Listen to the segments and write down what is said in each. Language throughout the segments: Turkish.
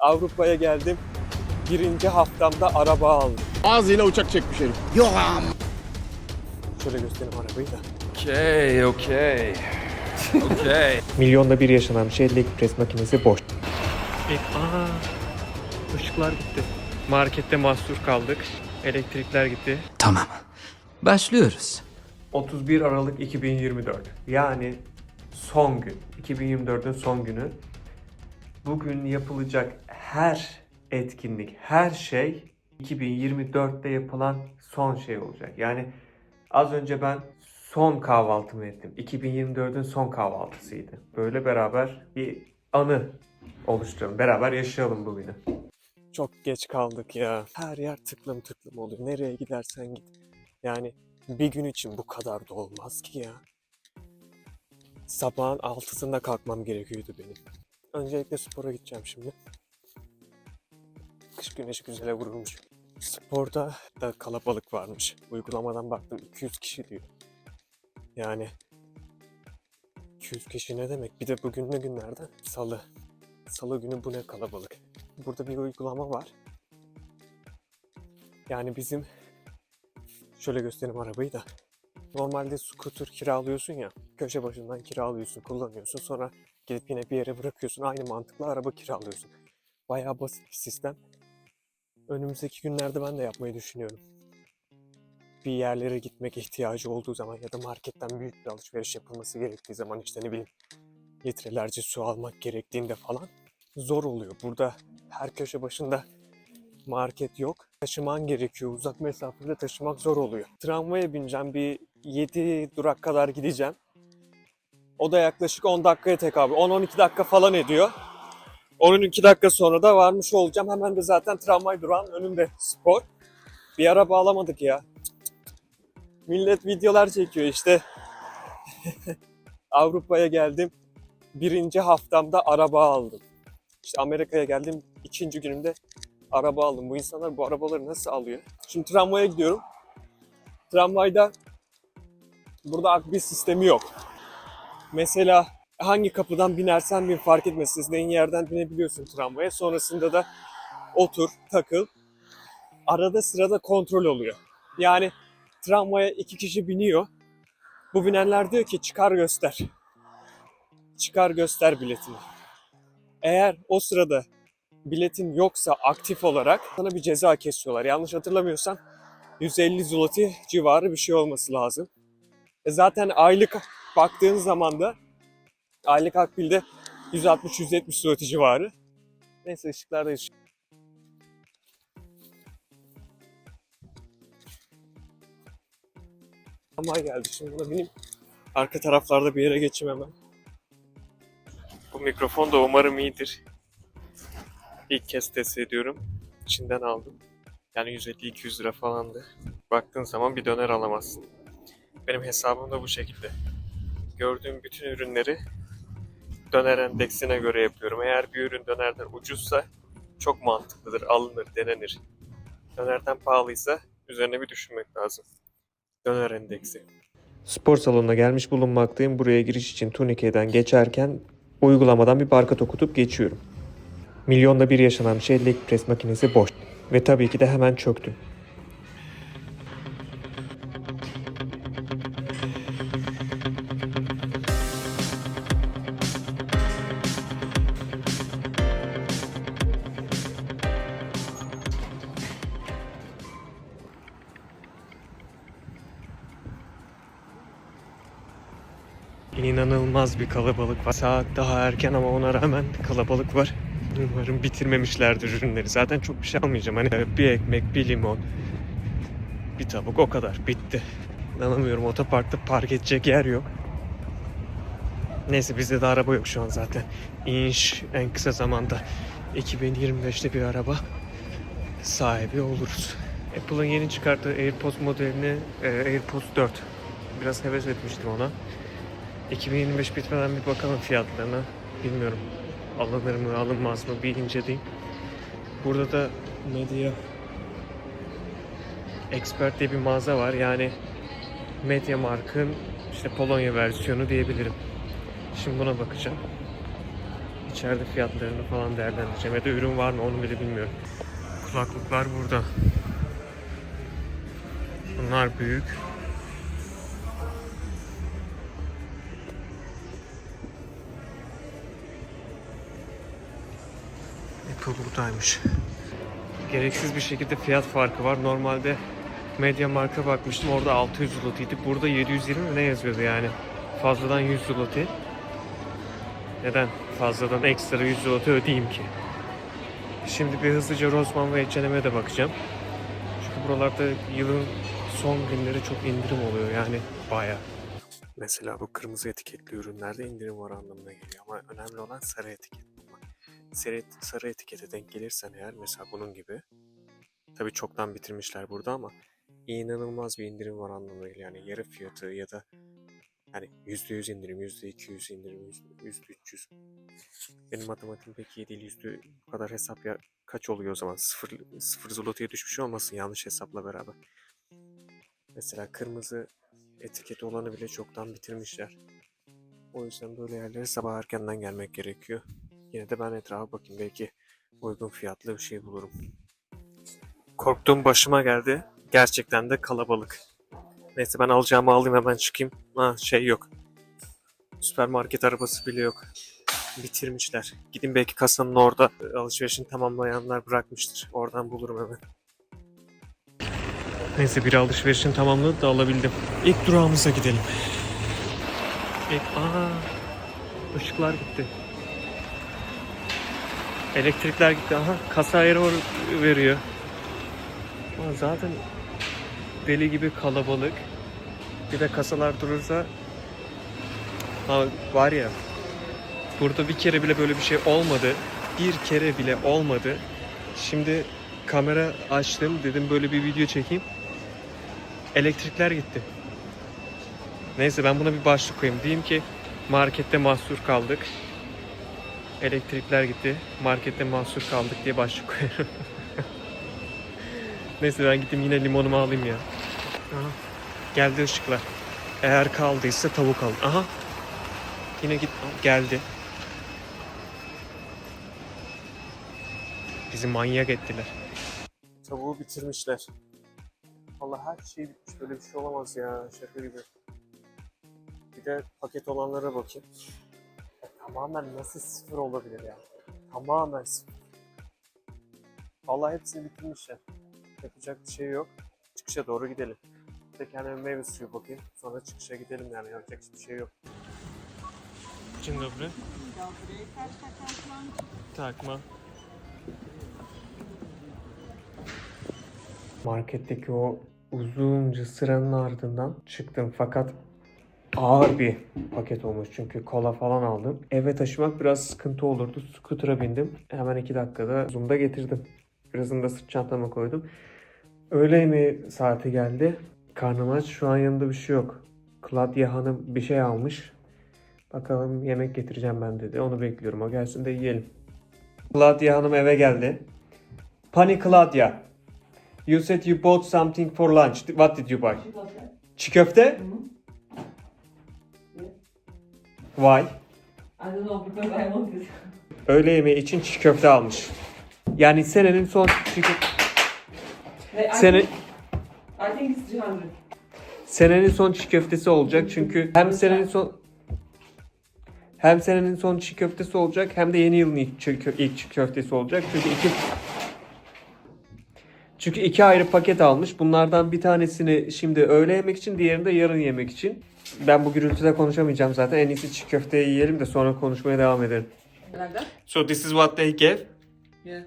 Avrupa'ya geldim. Birinci haftamda araba aldım. Ağzıyla uçak çekmiş herif. Şöyle göstereyim arabayı da. Okay, okay. Okay. Milyonda bir yaşanan bir şey leg press makinesi boş. E, aa, ışıklar gitti. Markette mahsur kaldık. Elektrikler gitti. Tamam. Başlıyoruz. 31 Aralık 2024. Yani son gün. 2024'ün son günü. Bugün yapılacak her etkinlik, her şey 2024'te yapılan son şey olacak. Yani az önce ben son kahvaltımı ettim. 2024'ün son kahvaltısıydı. Böyle beraber bir anı oluşturalım. Beraber yaşayalım bugünü. Çok geç kaldık ya. Her yer tıklım tıklım oluyor. Nereye gidersen git. Yani bir gün için bu kadar da olmaz ki ya. Sabahın altısında kalkmam gerekiyordu benim. Öncelikle spora gideceğim şimdi. Kış güneşi güzele vurulmuş. Sporda da kalabalık varmış. Uygulamadan baktım 200 kişi diyor. Yani 200 kişi ne demek? Bir de bugün ne günlerden? Salı. Salı günü bu ne kalabalık. Burada bir uygulama var. Yani bizim Şöyle göstereyim arabayı da. Normalde scooter kiralıyorsun ya. Köşe başından kiralıyorsun, kullanıyorsun. Sonra gidip yine bir yere bırakıyorsun. Aynı mantıkla araba kiralıyorsun. Bayağı basit bir sistem. Önümüzdeki günlerde ben de yapmayı düşünüyorum. Bir yerlere gitmek ihtiyacı olduğu zaman ya da marketten büyük bir alışveriş yapılması gerektiği zaman işte ne bileyim litrelerce su almak gerektiğinde falan zor oluyor. Burada her köşe başında market yok. Taşıman gerekiyor. Uzak mesafede taşımak zor oluyor. Tramvaya bineceğim. Bir 7 durak kadar gideceğim. O da yaklaşık 10 dakikaya tekabül. 10-12 dakika falan ediyor. 12 dakika sonra da varmış olacağım. Hemen de zaten tramvay durağının önünde spor. Bir ara bağlamadık ya. Millet videolar çekiyor işte. Avrupa'ya geldim. Birinci haftamda araba aldım. İşte Amerika'ya geldim. ikinci günümde araba aldım. Bu insanlar bu arabaları nasıl alıyor? Şimdi tramvaya gidiyorum. Tramvayda burada akbil sistemi yok. Mesela hangi kapıdan binersen bin fark etmez. İstediğin yerden binebiliyorsun tramvaya. Sonrasında da otur, takıl. Arada sırada kontrol oluyor. Yani tramvaya iki kişi biniyor. Bu binenler diyor ki çıkar göster. Çıkar göster biletini. Eğer o sırada biletin yoksa aktif olarak sana bir ceza kesiyorlar. Yanlış hatırlamıyorsam 150 zloty civarı bir şey olması lazım. E zaten aylık baktığın zaman da aylık akbilde 160-170 zloty civarı. Neyse ışıklarda ışık. Ama geldi şimdi buna bineyim. Arka taraflarda bir yere geçeyim hemen. Bu mikrofon da umarım iyidir. İlk kez test ediyorum. İçinden aldım. Yani 150-200 lira falandı. Baktığın zaman bir döner alamazsın. Benim hesabım da bu şekilde. Gördüğüm bütün ürünleri döner endeksine göre yapıyorum. Eğer bir ürün dönerden ucuzsa çok mantıklıdır, alınır, denenir. Dönerden pahalıysa üzerine bir düşünmek lazım. Döner endeksi. Spor salonuna gelmiş bulunmaktayım. Buraya giriş için turnikeden geçerken uygulamadan bir barkod okutup geçiyorum. Milyonda bir yaşanan şey leg press makinesi boş. Ve tabii ki de hemen çöktüm. İnanılmaz bir kalabalık var. Saat daha erken ama ona rağmen kalabalık var. Umarım bitirmemişlerdir ürünleri. Zaten çok bir şey almayacağım. Hani bir ekmek, bir limon, bir tavuk o kadar. Bitti. İnanamıyorum otoparkta park edecek yer yok. Neyse bizde de araba yok şu an zaten. İnş en kısa zamanda 2025'te bir araba sahibi oluruz. Apple'ın yeni çıkarttığı AirPods modelini e, AirPods 4. Biraz heves etmiştim ona. 2025 bitmeden bir bakalım fiyatlarına. Bilmiyorum alınır mı alınmaz mı bir inceleyeyim. Burada da Media Expert diye bir mağaza var. Yani Media Mark'ın işte Polonya versiyonu diyebilirim. Şimdi buna bakacağım. içeride fiyatlarını falan değerlendireceğim. Ya da ürün var mı onu bile bilmiyorum. Kulaklıklar burada. Bunlar büyük. Buradaymış. Gereksiz bir şekilde fiyat farkı var. Normalde Media Mark'a bakmıştım orada 600 zlotiydi. Burada 720 mi ne yazıyordu yani. Fazladan 100 zloty. Neden fazladan ekstra 100 zloty ödeyeyim ki? Şimdi bir hızlıca Rossmann ve H&M'e de bakacağım. Çünkü buralarda yılın son günleri çok indirim oluyor yani baya. Mesela bu kırmızı etiketli ürünlerde indirim var anlamına geliyor ama önemli olan sarı etiket. Sarı, sarı etikete denk gelirsen eğer mesela bunun gibi tabii çoktan bitirmişler burada ama inanılmaz bir indirim var geliyor. Yani yarı fiyatı ya da yani %100 indirim, %200 indirim, %300. Benim matematiğim pek iyi değil. Yüzde kadar hesap ya kaç oluyor o zaman? Sıfır, sıfır zloty'ye düşmüş olmasın yanlış hesapla beraber. Mesela kırmızı etiketi olanı bile çoktan bitirmişler. O yüzden böyle yerlere sabah erkenden gelmek gerekiyor. Yine de ben etrafa bakayım. Belki uygun fiyatlı bir şey bulurum. Korktuğum başıma geldi. Gerçekten de kalabalık. Neyse ben alacağımı alayım hemen çıkayım. Ha şey yok. Süpermarket arabası bile yok. Bitirmişler. Gidin belki kasanın orada alışverişini tamamlayanlar bırakmıştır. Oradan bulurum hemen. Neyse bir alışverişini tamamladı da alabildim. İlk durağımıza gidelim. İlk, aa, ışıklar gitti. Elektrikler gitti. Aha kasa error veriyor. Ama zaten deli gibi kalabalık. Bir de kasalar durursa ha, var ya burada bir kere bile böyle bir şey olmadı. Bir kere bile olmadı. Şimdi kamera açtım dedim böyle bir video çekeyim. Elektrikler gitti. Neyse ben buna bir başlık koyayım. Diyeyim ki markette mahsur kaldık. Elektrikler gitti. Markette mahsur kaldık diye başlık koyarım. Neyse ben gideyim yine limonumu alayım ya. Aha. Geldi ışıklar. Eğer kaldıysa tavuk alın. Aha. Yine git geldi. Bizi manyak ettiler. Tavuğu bitirmişler. Allah her şey bitmiş. Böyle bir şey olamaz ya. Şaka gibi. Bir de paket olanlara bakayım. Tamamen nasıl sıfır olabilir ya? Tamamen sıfır. Vallahi hepsini bitirmişler. Yapacak bir şey yok. Çıkışa doğru gidelim. Bir de kendime meyve suyu bakayım. Sonra çıkışa gidelim yani. Yapacak hiçbir şey yok. Dzień dobry. Tak, ma. Marketteki o uzunca sıranın ardından çıktım fakat ağır bir paket olmuş çünkü kola falan aldım. Eve taşımak biraz sıkıntı olurdu. Scooter'a bindim. Hemen iki dakikada Zoom'da getirdim. Birazını da sırt çantama koydum. Öğle yemeği saati geldi. Karnım aç. Şu an yanımda bir şey yok. Claudia Hanım bir şey almış. Bakalım yemek getireceğim ben dedi. Onu bekliyorum. O gelsin de yiyelim. Claudia Hanım eve geldi. Pani Claudia. You said you bought something for lunch. What did you buy? Çiğ köfte? Why? I don't know because I want it. Öğle yemeği için çiğ köfte almış. Yani senenin son çiğ köfte... I, Sene, think, I think it's 300. senenin son çiğ köftesi olacak çünkü hem senenin son hem senenin son çiğ köftesi olacak hem de yeni yılın ilk çiğ, kö- ilk çiğ köftesi olacak. Çünkü iki çünkü iki ayrı paket almış. Bunlardan bir tanesini şimdi öğle yemek için, diğerini de yarın yemek için. Ben bu gürültüde konuşamayacağım zaten. En iyisi çiğ köfteyi yiyelim de sonra konuşmaya devam edelim. That? So this is what they gave. Yeah.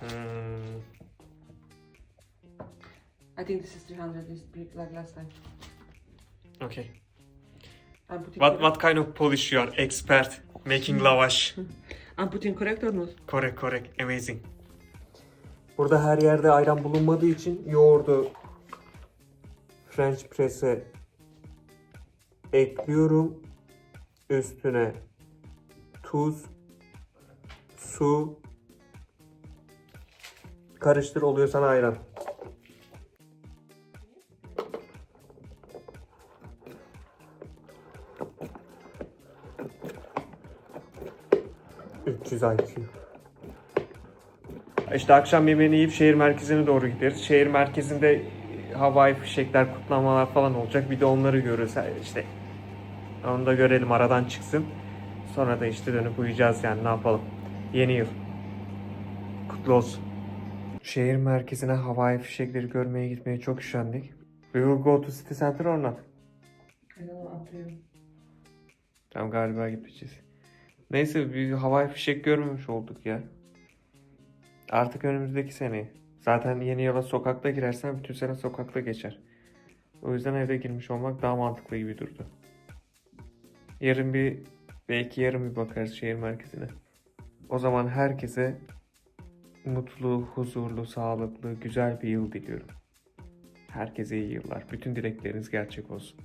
Hmm, I think this is 300. This big like last time. okay. I'm putting What what kind of Polish you are? Expert making lavash. I'm putting correct or not? Correct, correct. Amazing. Burada her yerde ayran bulunmadığı için yoğurdu French press'e ekliyorum. Üstüne tuz, su, karıştır oluyor sana ayran. 500 IQ. İşte akşam yemeğini yiyip şehir merkezine doğru gideriz. Şehir merkezinde havai fişekler, kutlamalar falan olacak. Bir de onları görürüz. İşte onu da görelim aradan çıksın. Sonra da işte dönüp uyuyacağız yani ne yapalım. Yeni yıl. Kutlu olsun. Şehir merkezine havai fişekleri görmeye gitmeye çok üşendik. We will go to city center or not? Tamam galiba gideceğiz. Neyse bir havai fişek görmemiş olduk ya. Artık önümüzdeki sene. Zaten yeni yıla sokakta girersen bütün sene sokakta geçer. O yüzden evde girmiş olmak daha mantıklı gibi durdu. Yarın bir belki yarın bir bakarız şehir merkezine. O zaman herkese mutlu, huzurlu, sağlıklı, güzel bir yıl diliyorum. Herkese iyi yıllar. Bütün dilekleriniz gerçek olsun.